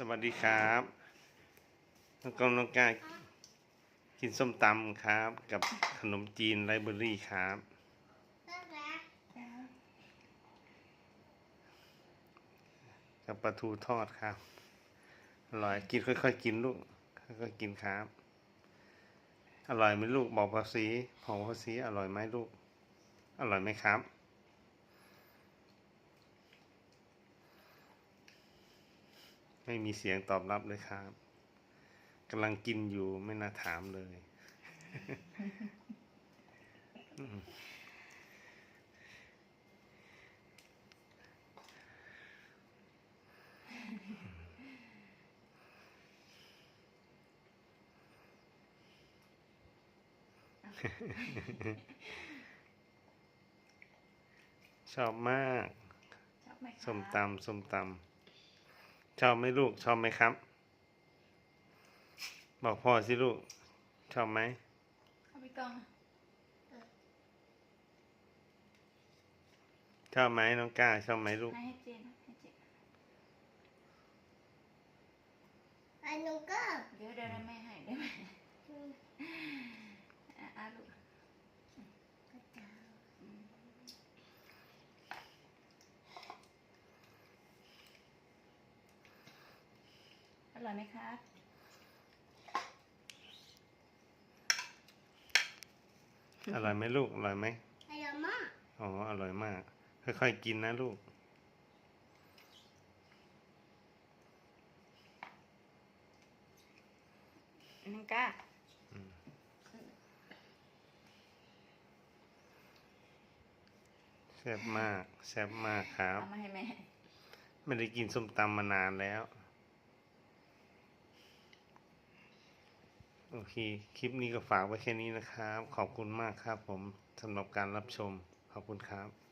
สวัสดีครับน้องกองน้องกากินส้มตำครับ กับขนมจีนไรเบอรี่ครับ กับปลาทูทอดครับ อร่อยกินค่อยๆกินลูก ค่อยๆกินครับ อร่อยไหมลูกบอกภาษีบอกภาษีอร่อยไหมลูก อร่อยไหมครับ ไม่มีเสียงตอบรับเลยครับกำลังกินอยู่ไม่น่าถามเลยอืมชอบมาก ชอบไหมคะ ส้มตำส้มตำ ชอบไหมลูกชอบไหมครับ บอกพ่อสิลูก ชอบไหมเอาไปกองชอบไหมน้องก้าชอบไหมลูกให้ให้เจนให้เจนอันนู้นก็เดี๋ยวเดี๋ยวแม่ให้ได้ไหมอะอะลูก อร่อยไหมคะอร่อยไหมลูก อร่อยไหมอร่อยมาก อ๋อ อร่อยมาก ค่อยๆกินนะลูก นังก้าแซ่บมาก แซ่บมากครับเอามาให้แม่ไม่ได้กินส้มตำมานานแล้ว โอเค คลิปนี้ก็ฝากไว้แค่นี้นะครับ ขอบคุณมากครับผมสำหรับการรับชม ขอบคุณครับ